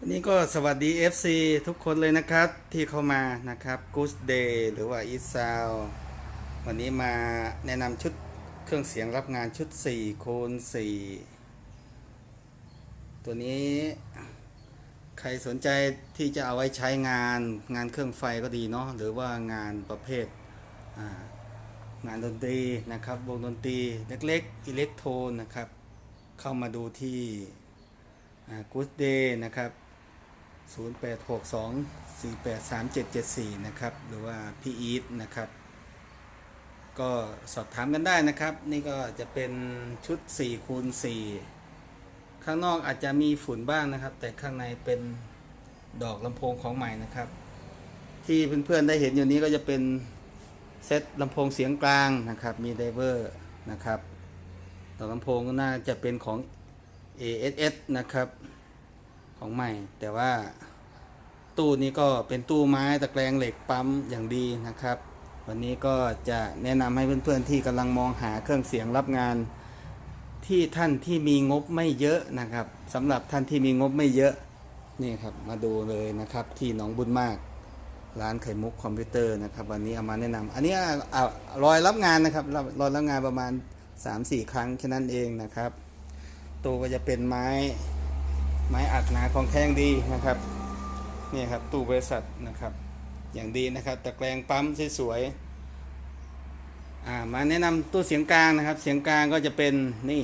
วันนี้ก็สวัสดี FC ทุกคนเลยนะครับที่เข้ามานะครับ Good Day หรือว่า e s o u n d วันนี้มาแนะนำชุดเครื่องเสียงรับงานชุด4คูณ4ตัวนี้ใครสนใจที่จะเอาไว้ใช้งานงานเครื่องไฟก็ดีเนาะหรือว่างานประเภทงานดนตรีนะครับวงดนตรีเล็กๆอิเล็กโทรนนะครับ เข้ามาดูที่กู๊ดเดย์นะครับ 0862483774 นะครับ หรือว่าพี่อีทนะครับ ก็สอบถามกันได้นะครับ นี่ก็จะเป็นชุด4คูณ4ข้างนอกอาจจะมีฝุ่นบ้างนะครับ แต่ข้างในเป็นดอกลำโพงของใหม่นะครับ ที่เพื่อนๆได้เห็นอยู่นี้ก็จะเป็นเซตลำโพงเสียงกลางนะครับ มีไดเวอร์นะครับดอกลำโพงก็น่าจะเป็นของ ASS นะครับ ของใหม่ แต่ว่าตู้นี้ก็เป็นตู้ไม้ตะแกรงเหล็กปั๊มอย่างดีนะครับ วันนี้ก็จะแนะนำให้เพื่อนๆที่กำลังมองหาเครื่องเสียงรับงาน ที่ท่านที่มีงบไม่เยอะนะครับสำหรับท่านที่มีงบไม่เยอะนี่ครับมาดูเลยนะครับที่หนองบุญมากร้านไข่มุกคอมพิวเตอร์นะครับ วันนี้เอามาแนะนำอันนี้รอยรับงานนะครับรอยรับงานประมาณ 3-4 ครั้งแค่นั้นเองนะครับตู้ก็จะเป็นไม้ ไม้อัดหนาของแท้งดีนะครับนี่ครับตู้บริษัทนะครับ อย่างดีนะครับตะแกรงปั๊มสวยๆมาแนะนำตู้เสียงกลางนะครับ เสียงกลางก็จะเป็นนี่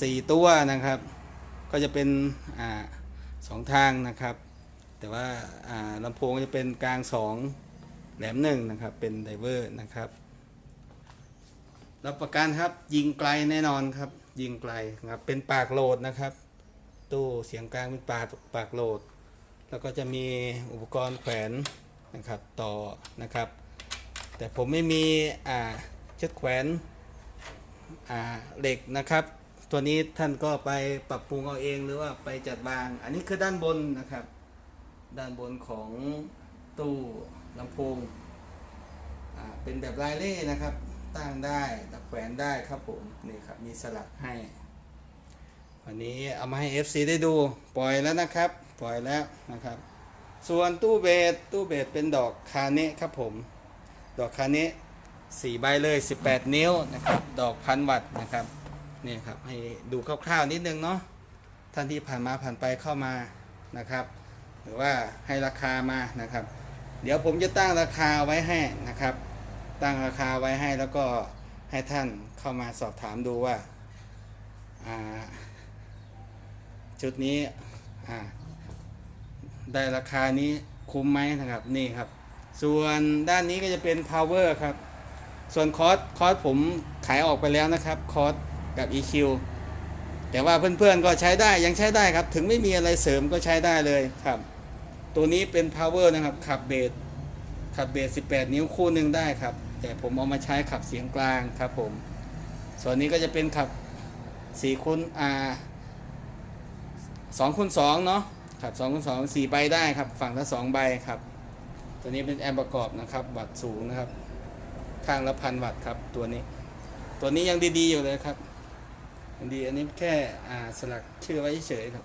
สี่ตัวนะครับ ก็จะเป็นอสองทางนะครับ แต่ว่าอ่าลำโพงจะเป็นกลางสองแหลมหนึ่งนะครับ เป็นไดเวอร์นะครับรับประกันครับยิงไกลแน่นอนครับ ยิงไกลครับเป็นปากโหลดนะครับ ตู้เสียงกลางเป็นปากปากโหลด แล้วก็จะมีอุปกรณ์แขวนนะครับต่อนะครับ แต่ผมไม่มีอ่าเชือกแขวนอ่าเหล็กนะครับ ตัวนี้ท่านก็ไปปรับปรุงเอาเองหรือว่าไปจัดวาง อันนี้คือด้านบนนะครับ ด้านบนของตู้ลำโพงอ่าเป็นแบบลายเล่นะครับตั้งได้ตัแขวนได้ครับผมนี่ครับมีสลักให้ วันนี้เอามาให้ FC ได้ดูปล่อยแล้วนะครับ ปล่อยแล้วนะครับ ส่วนตู้เบสตู้เบสเป็นดอกคาเนะครับผม ดอกคาเนะสี่ใบเลย 18 นิ้วนะครับดอกพันวัตต์นะครับนี่ครับให้ดูคร่าวๆนิดนึงเนาะท่านที่ผ่านมาผ่านไปเข้ามานะครับ หรือว่าให้ราคามานะครับ เดี๋ยวผมจะตั้งราคาไว้ให้นะครับ ตั้งราคาไว้ให้แล้วก็ให้ท่านเข้ามาสอบถามดูว่าอ่า ชุดนี้ได้ราคานี้คุ้มไหมนะครับนี่ครับ ส่วนด้านนี้ก็จะเป็น power ครับ ส่วนคอร์สคอร์สผมขายออกไปแล้วนะครับคอร์สกับ EQ แต่ว่าเพื่อนๆก็ใช้ได้ยังใช้ได้ครับ ถึงไม่มีอะไรเสริมก็ใช้ได้เลยครับ ตัวนี้เป็น power นะครับขับเบสขับเบส 18 นิ้วคู่หนึ่งได้ครับ แต่ผมเอามาใช้ขับเสียงกลางครับผม ส่วนนี้ก็จะเป็นขับ4คูณอ่า สองคูณสองเนาะครับสองคูณสองสี่ใบได้ครับ ฝั่งละสองใบครับ ตัวนี้เป็นแอมป์ประกอบนะครับ วัตต์สูงนะครับ ข้างละพันวัตต์ครับ ตัวนี้ ตัวนี้ยังดีๆอยู่เลยครับยังดีอันนี้แค่อ่าสลักชื่อไว้เฉยๆครับ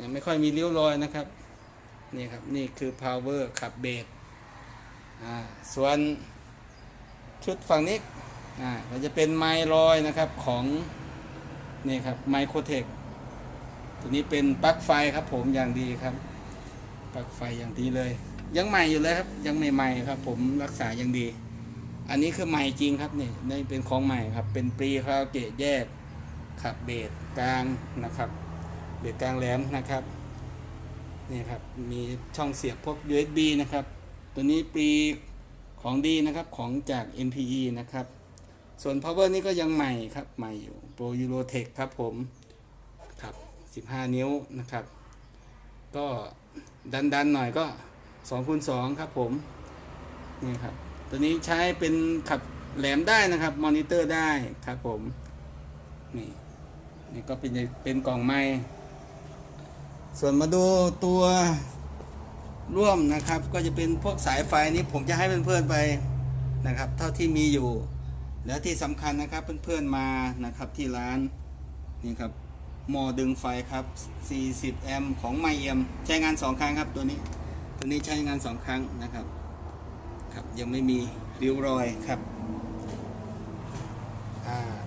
ยังไม่ค่อยมีริ้วรอยนะครับ นี่ครับ นี่คือ power ขับเบสอ่า ส่วนชุดฝั่งนี้อ่าก็จะเป็นไมลอยนะครับของ นี่ครับไมโครเทค ตัวนี้เป็นปลั๊กไฟครับผมอย่างดีครับปลั๊กไฟอย่างดีเลย ยังใหม่อยู่เลยครับ ยังใหม่ๆครับ ผมรักษาอย่างดี อันนี้คือใหม่จริงครับนี่นี่เป็นของใหม่ครับ เป็นปรีคาราเกะแยกขับเบสกลางนะครับ เบสกลางแหลมนะครับนี่ครับมีช่องเสียบพวก USB นะครับ ตัวนี้ปรีของดีนะครับของจาก MPE นะครับ ส่วน power นี่ก็ยังใหม่ครับ ใหม่อยู่ Pro Eurotech ครับผม 15 นิ้วนะครับ ก็ดันดันๆหน่อยก็2คูณ2ครับผมนี่ครับตัวนี้ใช้เป็นขับแหลมได้นะครับมอนิเตอร์ได้ครับผมนี่นี่ก็เป็นเป็นกล่องไม้ส่วนมาดูตัวร่วมนะครับ ก็จะเป็นพวกสายไฟนี้ผมจะให้เพื่อนๆไปนะครับ เท่าที่มีอยู่ แล้วที่สำคัญนะครับเพื่อนๆมานะครับที่ร้านนี่ครับ หม้อดึงไฟครับ 40 แอมป์ของไมเอ็มใช้งาน 2 ครั้งครับตัวนี้ ตัวนี้ใช้งาน 2 ครั้งนะครับครับยังไม่มีริ้วรอยครับ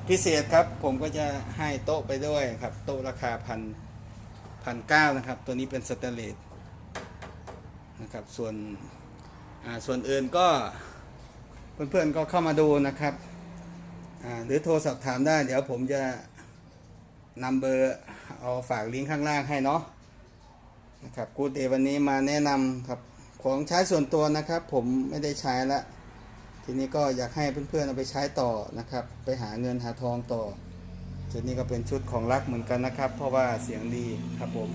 พิเศษครับผมก็จะให้โต๊ะไปด้วยครับ โต๊ะราคาพันพันเก้านะครับ ตัวนี้เป็นสแตนเลสนะครับส่วนอ่าส่วนอื่นก็เพื่อนๆก็เข้ามาดูนะครับอ่าหรือโทรสอบถามได้ เดี๋ยวผมจะ นำเบอร์เอาฝากลิงก์ข้างล่างให้เนาะนะครับกูเดวันนี้มาแนะนำครับของใช้ส่วนตัวนะครับ ผมไม่ได้ใช้ละทีนี้ก็อยากให้เพื่อนๆเอาไปใช้ต่อนะครับ ไปหาเงินหาทองต่อชุดนี้ก็เป็นชุดของรักเหมือนกันนะครับ เพราะว่าเสียงดีครับผม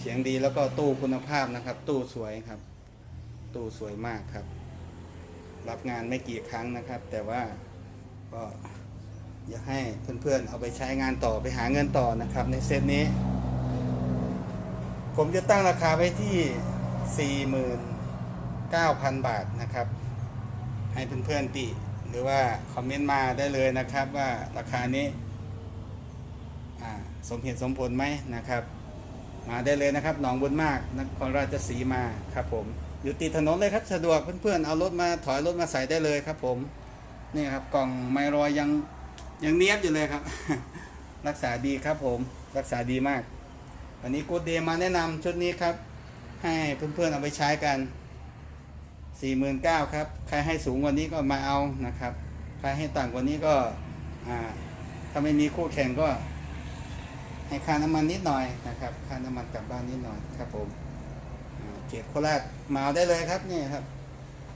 เสียงดีแล้วก็ตู้คุณภาพนะครับ ตู้สวยครับ ตู้สวยมากครับ รับงานไม่กี่ครั้งนะครับ แต่ว่าก็ อยากให้เพื่อนๆเอาไปใช้งานต่อไปหาเงินต่อนะครับ ในเซตนี้ ผมจะตั้งราคาไว้ที่ 49,000 บาทนะครับ ให้เพื่อนๆติ หรือว่าคอมเมนต์มาได้เลยนะครับว่าราคานี้สมเหตุสมผลไหมนะครับ มาได้เลยนะครับหนองบุญมากนครราชสีมาครับผมอยู่ติดถนนเลยครับสะดวกเพื่อนๆเอารถมาถอยรถมาใส่ได้เลยครับผมนี่ครับกล่องไม้รอยยัง ยังเนียบอยู่เลยครับ รักษาดีครับผมรักษาดีมาก วันนี้กูดเดย์มาแนะนำชุดนี้ครับ ให้เพื่อนๆเอาไปใช้กัน49,000ครับ ใครให้สูงกว่านี้ก็มาเอานะครับ ใครให้ต่ำกว่านี้ก็ถ้าไม่มีคู่แข่งก็ ให้ค่าน้ำมันนิดหน่อยนะครับ ค่าน้ำมันกลับบ้านนิดหน่อยครับผมอ่าเขตโคราชมาเอาได้เลยครับนี่ครับ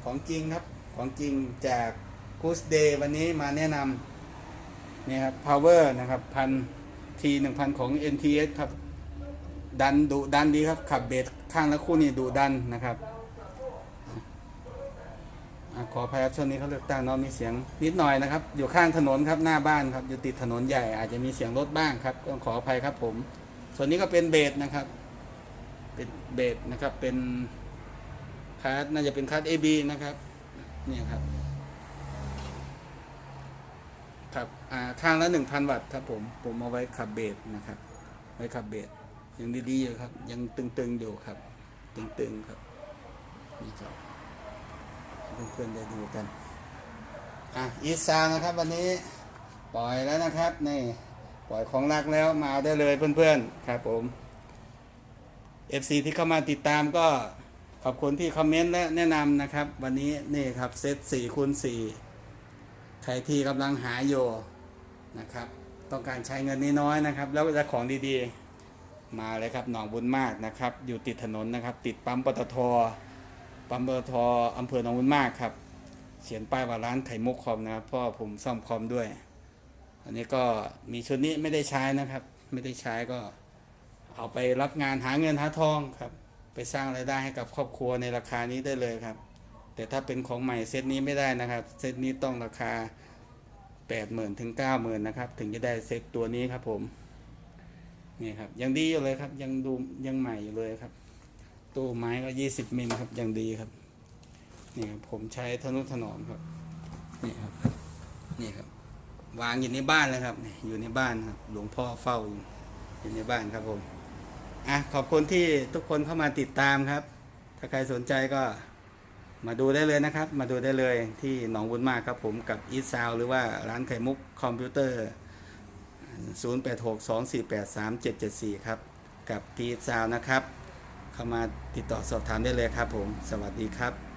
ของจริงครับ ของจริงจากกูสเดย์วันนี้มาแนะนำ นี่ครับ power นะครับพันทีหนึ่งพันของ NTS ครับ ดันดุดันดีครับ ขับเบสข้างและคู่นี่ดุดันนะครับอขออภัยครับช่วงนี้เขาเลือกตั้งเนาะมีเสียงนิดหน่อยนะครับ อยู่ข้างถนนครับหน้าบ้านครับ อยู่ติดถนนใหญ่อาจจะมีเสียงรถบ้างครับก็ขออภัยครับผม ส่วนนี้ก็เป็นเบสนะครับ เป็นเบสนะครับเป็นคาร์ดน่าจะเป็นคาร์ด AB นะครับ เนี่ยครับ ครับอ่าข้างละหนึ่งพันวัตต์ครับผมผมเอาไว้ขับเบสนะครับ ไว้ขับเบสยังดีๆอยู่ครับ ยังตึงๆอยู่ครับ ตึงๆครับนี่ครับเพื่อนๆได้ดูกันอะอีซาวนะครับ วันนี้ปล่อยแล้วนะครับนี่ปล่อยของรักแล้วมาเอาได้เลยเพื่อนๆครับผม FC ที่เข้ามาติดตามก็ขอบคุณที่คอมเมนต์และแนะนำนะครับ วันนี้นี่ครับเซต4คูณ4 ใครที่กำลังหาอยู่นะครับ ต้องการใช้เงินน้อยๆนะครับ แล้วจะของดีๆ มาเลยครับหนองบุญมากนะครับ อยู่ติดถนนนะครับ ติดปั๊มปตทปั๊มปตทอำเภอหนองบุญมากครับเขียนป้ายว่าร้านไข่มุกคอมนะครับพ่อผมซ่อมคอมด้วย อันนี้ก็มีชุดนี้ไม่ได้ใช้นะครับ ไม่ได้ใช้ก็เอาไปรับงานหาเงินหาทองครับ ไปสร้างรายได้ให้กับครอบครัวในราคานี้ได้เลยครับ แต่ถ้าเป็นของใหม่เซตนี้ไม่ได้นะครับ เซตนี้ต้องราคา 80,000ถึง90,000นะครับ ถึงจะได้เซตตัวนี้ครับผมนี่ครับ ยังดีอยู่เลยครับ ยังดูยังใหม่อยู่เลยครับ ตู้ไม้ก็ 20มิลครับยังดีครับนี่ครับผมใช้ทนุถนอมครับนี่ครับนี่ครับ วางอยู่ในบ้านเลยครับ อยู่ในบ้านครับ หลวงพ่อเฝ้าอยู่อยู่ในบ้านครับผมอะขอบคุณที่ทุกคนเข้ามาติดตามครับ ถ้าใครสนใจก็ มาดูได้เลยนะครับ มาดูได้เลยที่หนองบุญมากครับผมกับอีซาวหรือว่าร้านไข่มุกคอมพิวเตอร์ 0862483774 ครับ กับพีซาวนะครับ เข้ามาติดต่อสอบถามได้เลยครับผม สวัสดีครับ